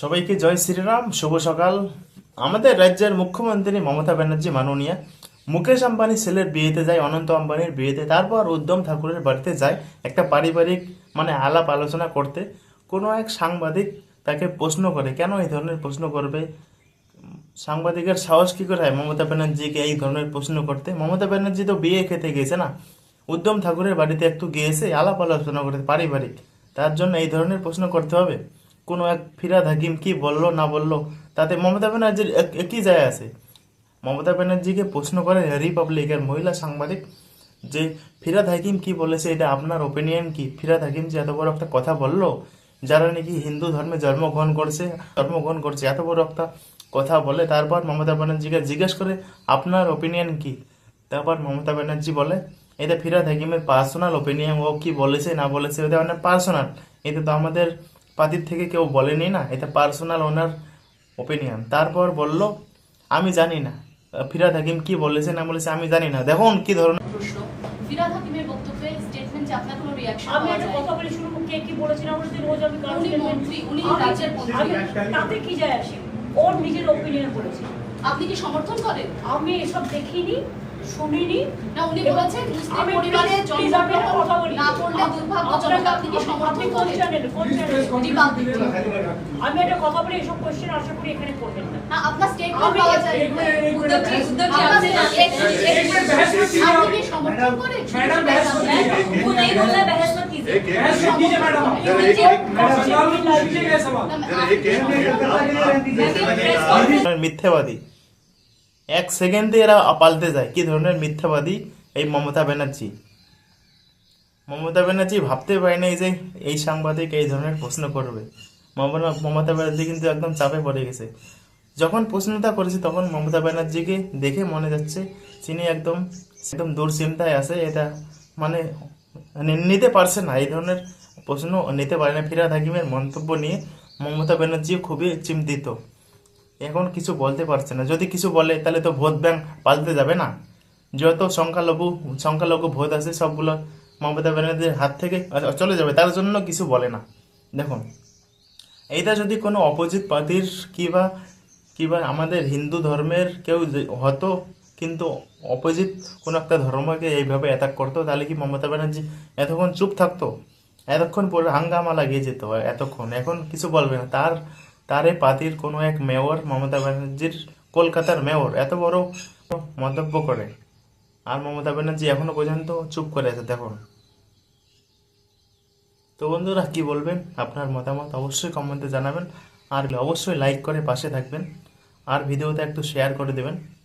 সবাইকে জয় শ্রীরাম, শুভ সকাল। আমাদের রাজ্যের মুখ্যমন্ত্রী মমতা ব্যানার্জি মাননীয়া। মুকেশ আম্বানি ছেলের বিয়েতে যায়, অনন্ত আম্বানির বিয়েতে, তারপর উদ্যম ঠাকুরের বাড়িতে যায় একটা পারিবারিক মানে আলাপ আলোচনা করতে। কোনো এক সাংবাদিক তাকে প্রশ্ন করে, কেন এই ধরনের প্রশ্ন করবে? সাংবাদিকের সাহস কী করে হয়? মমতা ব্যানার্জিকে এই ধরনের প্রশ্ন করতে। মমতা ব্যানার্জি তো বিয়ে খেতে গিয়েছে না। উদ্যম ঠাকুরের বাড়িতে একটু গিয়েছে আলাপ আলোচনা করতে, পারিবারিক। তার জন্য এই ধরনের প্রশ্ন করতে হবে। কোনো এক ফিরাদ হাকিম কি বলল, না বলল, তাতে মমতা ব্যানার্জির এক- একই যায় আছে। মমতা ব্যানার্জিকে প্রশ্ন করে রিপাবলিকের মহিলা সাংবাদিক যে, ফিরাদ হাকিম কি বলেছে, এটা আপনার ওপিনিয়ন কি? ফিরাদ হাকিম যে এত বড় একটা কথা বলল, যারা নাকি হিন্দু ধর্মে জন্মগ্রহণ করছে জন্মগ্রহণ করছে, এত বড় একটা কথা বলে, তারপর মমতা ব্যানার্জিকে জিজ্ঞেস করে, আপনার ওপিনিয়ন কি? তারপর মমতা ব্যানার্জি বলে, এটা ফিরাদ হাকিমের পার্সোনাল ওপিনিয়ন ও কি বলেছে, না বলেছে, এটা মানে পার্সোনাল এটা তো আমাদের পার্টির থেকে কেউ বলেনি না এটা পার্সোনাল ওনার ওপিনিয়ন তারপর বলল আমি জানি না। ফিরাদ হাকিম কি বলেছে না বলেছে আমি জানি না। দেখুন কি ধরনের প্রশ্ন। ফিরাদ হাকিমের বক্তব্যে স্টেটমেন্টে আপনার কোনো রিয়াকশন আমি একটা কথা বলি শুরু কে কি বলেছেন আমরা যদি রোজ আমি মন্ত্রী, উনি রাজ্যের মন্ত্রী। তাতে কি যায় আসে? ওর নিজের ওপিনিয়ন বলেছে। আপনি কি সমর্থন করেন? আমি এসব দেখিনি। শুনিনি না উনি বলেছেন কথা বলি না করলে আপনি কি সমর্থন করেন আমি একটা কথা বলি এসব কোশ্চেন আশা করি এখানে করবেন না আপনার স্টেটমেন্ট পাওয়া যায় এক সেকেন্ডে এরা পাল্টে যায়। কি ধরনের মিথ্যাবাদী এই মমতা ব্যানার্জি? মমতা ব্যানার্জি ভাবতে পারে নাই যে এই সাংবাদিক এই ধরনের প্রশ্ন করবে। মমতা- ব্যানার্জি কিন্তু একদম চাপে পড়ে গেছে। যখন প্রশ্নটা করেছে তখন মমতা ব্যানার্জিকে দেখে মনে যাচ্ছে তিনি একদম একদম দুশ্চিন্তায় আছে। এটা মানে নিতে পারছে না। এই ধরনের প্রশ্ন নিতে পারে না। ফিরাদ হাকিমের মন্তব্য নিয়ে মমতা ব্যানার্জি খুবই চিন্তিত। এখন কিছু বলতে পারছে না। যদি কিছু বলে, তাহলে তো ভোট ব্যাংক পাল্টে যাবে না। যত সংখ্যালঘু সংখ্যালঘু ভোট আছে, সবগুলো মমতা ব্যানার্জির হাত থেকে চলে যাবে, তার জন্য কিছু বলে না। দেখুন, এইটা যদি কোনো অপোজিট পার্টির কিবা কিবা আমাদের হিন্দু ধর্মের কেউ হতো, কিন্তু অপোজিট কোনো একটা ধর্মকে এইভাবে অ্যাটাক করতো, তাহলে কি মমতা ব্যানার্জি এতক্ষণ চুপ থাকতো? এতক্ষণ পরে হাঙ্গামা লাগিয়ে যেত, এতক্ষণ। এখন কিছু বলবে না। তার তার পাতির কোনো এক মেয়র মমতা ব্যানার্জির কলকাতার মেয়র। এত বড় মন্তব্য করে। আর মমতা ব্যানার্জি এখনও পর্যন্ত চুপ করে আছে, দেখুন। তো বন্ধুরা, কি বলবেন? আপনার মতামত অবশ্যই কমেন্টে জানাবেন। আর অবশ্যই লাইক করে পাশে থাকবেন। আর ভিডিওতে একটু শেয়ার করে দেবেন।